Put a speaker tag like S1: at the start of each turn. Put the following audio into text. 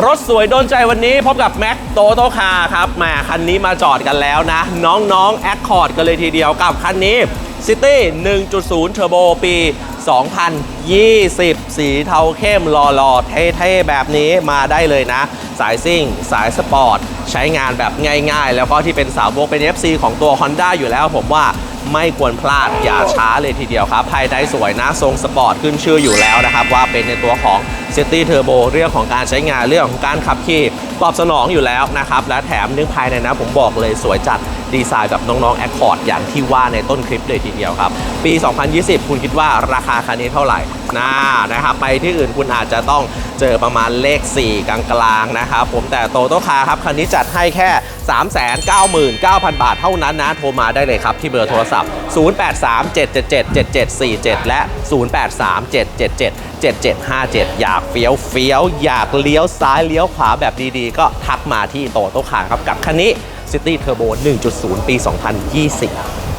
S1: รถสวยโดนใจวันนี้พบกับแม็กโตโตคาครับแหมคันนี้มาจอดกันแล้วนะ น้องๆแอคคอร์ดกันเลยทีเดียวกับคันนี้ City 1.0 Turbo ปี 2020 สีเทาเข้มหล่อๆ เท่ๆ แบบนี้มาได้เลยนะ สายซิ่ง สายสปอร์ต ใช้งานแบบง่ายๆ แล้วก็ที่เป็นสาวกเป็น FC ของตัว Honda อยู่แล้วผมว่าไม่ควรพลาดอย่าช้าเลยทีเดียวครับ ภายในสวยนะ ทรงสปอร์ตขึ้นชื่ออยู่แล้วนะครับ ว่าเป็นในตัวของ City Turbo เรื่องของการใช้งานเรื่องของการขับขี่ตอบสนองอยู่แล้วนะครับ และแถมเนื้อภายในนะผมบอกเลยสวยจัด ดีไซน์กับน้องๆ Accord อย่างที่ว่าในต้นคลิปเลยทีเดียวครับ ปี 2020 คุณคิดว่าราคาคันนี้เท่าไหร่น่านะครับไปที่อื่นคุณอาจจะต้องเจอประมาณเลข 4 กลางๆนะครับผมแต่โตโตคาครับคันนี้จัดให้แค่ 399,000 บาทเท่านั้นนะ โทรมาได้เลยครับ ที่เบอร์โทรศัพท์ 0837777747 และ 0837777757 อยากเฟี้ยวเฟี้ยวอยากเลี้ยวซ้ายเลี้ยวขวาแบบดีๆ ก็ทักมาที่โตโตคาครับกับคันนี้ City Turbo 1.0 ปี 2020